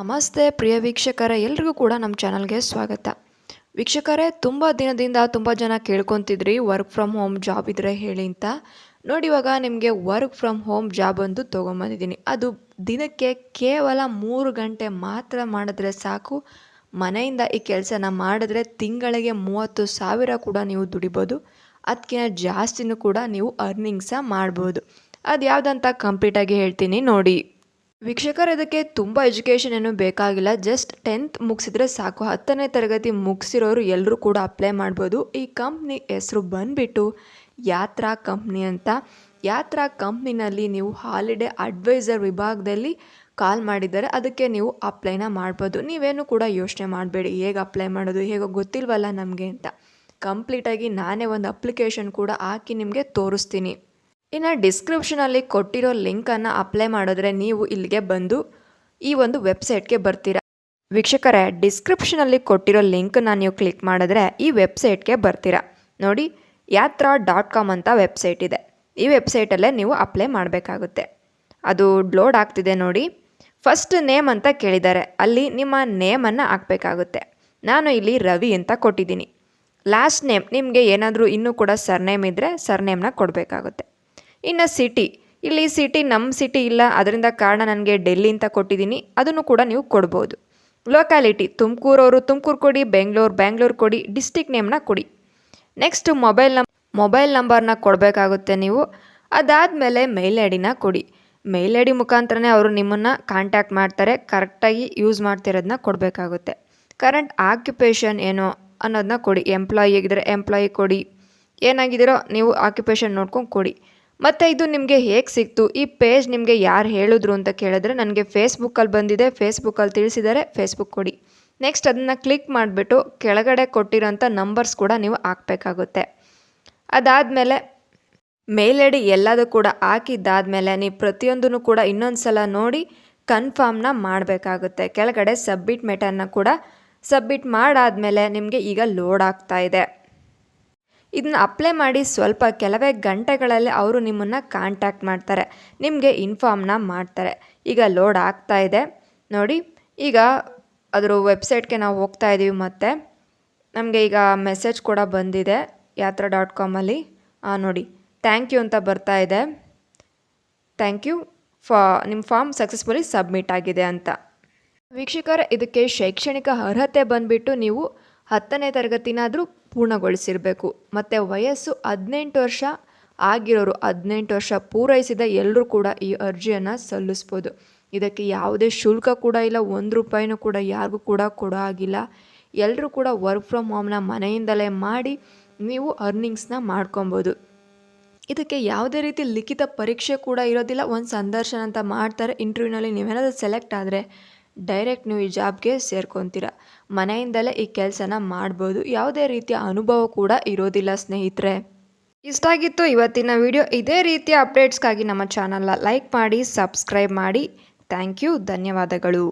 ನಮಸ್ತೆ ಪ್ರಿಯ ವೀಕ್ಷಕರೇ, ಎಲ್ರಿಗೂ ಕೂಡ ನಮ್ಮ ಚಾನಲ್ಗೆ ಸ್ವಾಗತ. ವೀಕ್ಷಕರೇ, ತುಂಬ ದಿನದಿಂದ ತುಂಬ ಜನ ಕೇಳ್ಕೊತಿದ್ರಿ ವರ್ಕ್ ಫ್ರಮ್ ಹೋಮ್ ಜಾಬ್ ಇದ್ರೆ ಹೇಳಿ ಅಂತ. ನೋಡಿ, ಇವಾಗ ನಿಮಗೆ ವರ್ಕ್ ಫ್ರಮ್ ಹೋಮ್ ಜಾಬ್ ಒಂದು ತೊಗೊಂಬಂದಿದ್ದೀನಿ. ಅದು ದಿನಕ್ಕೆ ಕೇವಲ ಮೂರು ಗಂಟೆ ಮಾತ್ರ ಮಾಡಿದ್ರೆ ಸಾಕು. ಮನೆಯಿಂದ ಈ ಕೆಲಸನ ಮಾಡಿದ್ರೆ ತಿಂಗಳಿಗೆ ಮೂವತ್ತು ಸಾವಿರ ಕೂಡ ನೀವು ದುಡಿಬೋದು. ಅದಕ್ಕಿಂತ ಜಾಸ್ತಿನೂ ಕೂಡ ನೀವು ಅರ್ನಿಂಗ್ಸ ಮಾಡ್ಬೋದು. ಅದು ಯಾವುದಂತ ಕಂಪ್ಲೀಟಾಗಿ ಹೇಳ್ತೀನಿ ನೋಡಿ. ವೀಕ್ಷಕರು ಇದಕ್ಕೆ ತುಂಬ ಎಜುಕೇಷನ್ ಏನು ಬೇಕಾಗಿಲ್ಲ. ಜಸ್ಟ್ ಟೆಂತ್ ಮುಗಿಸಿದ್ರೆ ಸಾಕು. ಹತ್ತನೇ ತರಗತಿ ಮುಗಿಸಿರೋರು ಎಲ್ಲರೂ ಕೂಡ ಅಪ್ಲೈ ಮಾಡ್ಬೋದು. ಈ ಕಂಪ್ನಿ ಹೆಸರು ಬಂದುಬಿಟ್ಟು ಯಾತ್ರಾ ಕಂಪ್ನಿ ಅಂತ. ಯಾತ್ರಾ ಕಂಪ್ನಿನಲ್ಲಿ ನೀವು ಹಾಲಿಡೇ ಅಡ್ವೈಸರ್ ವಿಭಾಗದಲ್ಲಿ ಕಾಲ್ ಮಾಡಿದ್ದಾರೆ. ಅದಕ್ಕೆ ನೀವು ಅಪ್ಲೈನ ಮಾಡ್ಬೋದು. ನೀವೇನು ಕೂಡ ಯೋಚನೆ ಮಾಡಬೇಡಿ. ಹೇಗೆ ಅಪ್ಲೈ ಮಾಡೋದು, ಹೇಗೋ ಗೊತ್ತಿಲ್ವಲ್ಲ ನಮಗೆ ಅಂತ. ಕಂಪ್ಲೀಟಾಗಿ ನಾನೇ ಒಂದು ಅಪ್ಲಿಕೇಶನ್ ಕೂಡ ಹಾಕಿ ನಿಮಗೆ ತೋರಿಸ್ತೀನಿ. ಇನ್ನು ಡಿಸ್ಕ್ರಿಪ್ಷನಲ್ಲಿ ಕೊಟ್ಟಿರೋ ಲಿಂಕನ್ನು ಅಪ್ಲೈ ಮಾಡಿದ್ರೆ ನೀವು ಇಲ್ಲಿಗೆ ಬಂದು ಈ ಒಂದು ವೆಬ್ಸೈಟ್ಗೆ ಬರ್ತೀರಾ. ವೀಕ್ಷಕರೇ ಡಿಸ್ಕ್ರಿಪ್ಷನಲ್ಲಿ ಕೊಟ್ಟಿರೋ ಲಿಂಕನ್ನು ನೀವು ಕ್ಲಿಕ್ ಮಾಡಿದ್ರೆ ಈ ವೆಬ್ಸೈಟ್ಗೆ ಬರ್ತೀರಾ. ನೋಡಿ ಯಾತ್ರಾ ಡಾಟ್ ಕಾಮ್ ಅಂತ ವೆಬ್ಸೈಟ್ ಇದೆ. ಈ ವೆಬ್ಸೈಟಲ್ಲೇ ನೀವು ಅಪ್ಲೈ ಮಾಡಬೇಕಾಗುತ್ತೆ. ಅದು ಲೋಡ್ ಆಗ್ತಿದೆ ನೋಡಿ. ಫಸ್ಟ್ ನೇಮ್ ಅಂತ ಕೇಳಿದ್ದಾರೆ. ಅಲ್ಲಿ ನಿಮ್ಮ ನೇಮನ್ನು ಹಾಕಬೇಕಾಗುತ್ತೆ. ನಾನು ಇಲ್ಲಿ ರವಿ ಅಂತ ಕೊಟ್ಟಿದ್ದೀನಿ. ಲಾಸ್ಟ್ ನೇಮ್ ನಿಮಗೆ ಏನಾದರೂ ಇನ್ನೂ ಕೂಡ ಸರ್ನೇಮ್ ಇದ್ದರೆ ಸರ್ನೇಮ್ನ ಕೊಡಬೇಕಾಗುತ್ತೆ. ಇನ್ನು ಸಿಟಿ ಇಲ್ಲಿ ಸಿಟಿ ನಮ್ಮ ಸಿಟಿ ಇಲ್ಲ, ಅದರಿಂದ ಕಾರಣ ನನಗೆ ಡೆಲ್ಲಿ ಅಂತ ಕೊಟ್ಟಿದ್ದೀನಿ, ಅದನ್ನು ಕೂಡ ನೀವು ಕೊಡ್ಬೋದು. ಲೊಕ್ಯಾಲಿಟಿ ತುಮಕೂರವರು ತುಮಕೂರು ಕೊಡಿ, ಬೆಂಗಳೂರು ಬ್ಯಾಂಗ್ಳೂರು ಕೊಡಿ ಡಿಸ್ಟಿಕ್ ನೇಮ್ನ ಕೊಡಿ. ನೆಕ್ಸ್ಟ್ ಮೊಬೈಲ್ ನಂ ಮೊಬೈಲ್ ನಂಬರ್ನ ಕೊಡಬೇಕಾಗುತ್ತೆ ನೀವು. ಅದಾದಮೇಲೆ ಮೇಲ್ ಐ ಡಿನ ಕೊಡಿ. ಮೇಲ್ ಐ ಡಿ ಮುಖಾಂತರನೇ ಅವರು ನಿಮ್ಮನ್ನು ಕಾಂಟ್ಯಾಕ್ಟ್ ಮಾಡ್ತಾರೆ ಕರೆಕ್ಟಾಗಿ ಯೂಸ್ ಮಾಡ್ತಿರೋದನ್ನ ಕೊಡಬೇಕಾಗುತ್ತೆ. ಕರೆಂಟ್ ಆಕ್ಯುಪೇಷನ್ ಏನು ಅನ್ನೋದನ್ನ ಕೊಡಿ. ಎಂಪ್ಲಾಯಿ ಆಗಿದ್ದರೆ ಎಂಪ್ಲಾಯಿ ಕೊಡಿ. ಏನಾಗಿದ್ದೀರೋ ನೀವು ಆಕ್ಯುಪೇಷನ್ ನೋಡ್ಕೊಂಡು ಕೊಡಿ. ಮತ್ತು ಇದು ನಿಮಗೆ ಹೇಗೆ ಸಿಕ್ತು? ಈ ಪೇಜ್ ನಿಮಗೆ ಯಾರು ಹೇಳಿದ್ರು ಅಂತ ಕೇಳಿದ್ರೆ ನನಗೆ ಫೇಸ್ಬುಕ್ಕಲ್ಲಿ ಬಂದಿದೆ. ಫೇಸ್ಬುಕ್ಕಲ್ಲಿ ತಿಳಿಸಿದರೆ. ಫೇಸ್ಬುಕ್ ಕೊಡಿ. ನೆಕ್ಸ್ಟ್ ಅದನ್ನು ಕ್ಲಿಕ್ ಮಾಡಿಬಿಟ್ಟು ಕೆಳಗಡೆ ಕೊಟ್ಟಿರೋಂಥ ನಂಬರ್ಸ್ ಕೂಡ ನೀವು ಹಾಕಬೇಕಾಗುತ್ತೆ. ಅದಾದಮೇಲೆ ಮೇಲ್ ಐ ಡಿ ಎಲ್ಲದೂ ಕೂಡ ಹಾಕಿದ್ದಾದಮೇಲೆ ನೀವು ಪ್ರತಿಯೊಂದನ್ನು ಕೂಡ ಇನ್ನೊಂದು ಸಲ ನೋಡಿ ಕನ್ಫರ್ಮ್ನ ಮಾಡಬೇಕಾಗುತ್ತೆ. ಕೆಳಗಡೆ ಸಬ್ಮಿಟ್ ಮೆಟನ್ನ ಕೂಡ ಸಬ್ಮಿಟ್ ಮಾಡಾದಮೇಲೆ ನಿಮಗೆ ಈಗ ಲೋಡ್ ಆಗ್ತಾ ಇದೆ. ಇದನ್ನ ಅಪ್ಲೈ ಮಾಡಿ ಸ್ವಲ್ಪ ಕೆಲವೇ ಗಂಟೆಗಳಲ್ಲಿ ಅವರು ನಿಮ್ಮನ್ನು ಕಾಂಟ್ಯಾಕ್ಟ್ ಮಾಡ್ತಾರೆ. ನಿಮಗೆ ಇನ್ಫಾರ್ಮ್ನ ಮಾಡ್ತಾರೆ. ಈಗ ಲೋಡ್ ಆಗ್ತಾ ಇದೆ. ನೋಡಿ, ಈಗ ಅದರ ವೆಬ್ಸೈಟ್ಗೆ ನಾವು ಹೋಗ್ತಾ ಇದ್ದೀವಿ ಮತ್ತೆ. ನಮಗೆ ಈಗ ಮೆಸೇಜ್ ಕೂಡ ಬಂದಿದೆ ಯಾತ್ರಾ ಡಾಟ್ ಕಾಮಲ್ಲಿ ನೋಡಿ ಥ್ಯಾಂಕ್ ಯು ಅಂತ ಬರ್ತಾ ಇದೆ. ಥ್ಯಾಂಕ್ ಯು ಫಾ ನಿಮ್ಮ ಫಾರ್ಮ್ ಸಕ್ಸಸ್ಫುಲಿ ಸಬ್ಮಿಟ್ ಆಗಿದೆ ಅಂತ. ವೀಕ್ಷಕರ, ಇದಕ್ಕೆ ಶೈಕ್ಷಣಿಕ ಅರ್ಹತೆ ಬಂದುಬಿಟ್ಟು ನೀವು ಹತ್ತನೇ ತರಗತಿನಾದರೂ ಪೂರ್ಣಗೊಳಿಸಿರಬೇಕು. ಮತ್ತು ವಯಸ್ಸು ಹದಿನೆಂಟು ವರ್ಷ ಆಗಿರೋರು ಹದಿನೆಂಟು ವರ್ಷ ಪೂರೈಸಿದ ಎಲ್ಲರೂ ಕೂಡ ಈ ಅರ್ಜಿಯನ್ನು ಸಲ್ಲಿಸ್ಬೋದು. ಇದಕ್ಕೆ ಯಾವುದೇ ಶುಲ್ಕ ಕೂಡ ಇಲ್ಲ, ಒಂದು ರೂಪಾಯಿನೂ ಕೂಡ ಯಾರಿಗೂ ಕೂಡ ಕೊಡೋ ಆಗಿಲ್ಲ ಎಲ್ಲರೂ ಕೂಡ ವರ್ಕ್ ಫ್ರಮ್ ಹೋಮ್ನ ಮನೆಯಿಂದಲೇ ಮಾಡಿ ನೀವು ಅರ್ನಿಂಗ್ಸ್ನ ಮಾಡ್ಕೊಬೋದು. ಇದಕ್ಕೆ ಯಾವುದೇ ರೀತಿ ಲಿಖಿತ ಪರೀಕ್ಷೆ ಕೂಡ ಇರೋದಿಲ್ಲ. ಒಂದು ಸಂದರ್ಶನ ಅಂತ ಮಾಡ್ತಾರೆ. ಇಂಟರ್ವ್ಯೂನಲ್ಲಿ ನೀವೇನಾದರೂ ಸೆಲೆಕ್ಟ್ ಆದರೆ ಡೈರೆಕ್ಟ್ ನೀವು ಈ ಜಾಬ್ಗೆ ಸೇರ್ಕೊತೀರ. ಮನೆಯಿಂದಲೇ ಈ ಕೆಲಸನ ಮಾಡ್ಬೋದು. ಯಾವುದೇ ರೀತಿಯ ಅನುಭವ ಕೂಡ ಇರೋದಿಲ್ಲ ಸ್ನೇಹಿತರೆ. ಇಷ್ಟ ಆಗಿತ್ತು ಇವತ್ತಿನ ವಿಡಿಯೋ. ಇದೇ ರೀತಿಯ ಅಪ್ಡೇಟ್ಸ್ಗಾಗಿ ನಮ್ಮ ಚಾನಲ್ನ ಲೈಕ್ ಮಾಡಿ, ಸಬ್ಸ್ಕ್ರೈಬ್ ಮಾಡಿ. Thank you. ಧನ್ಯವಾದಗಳು.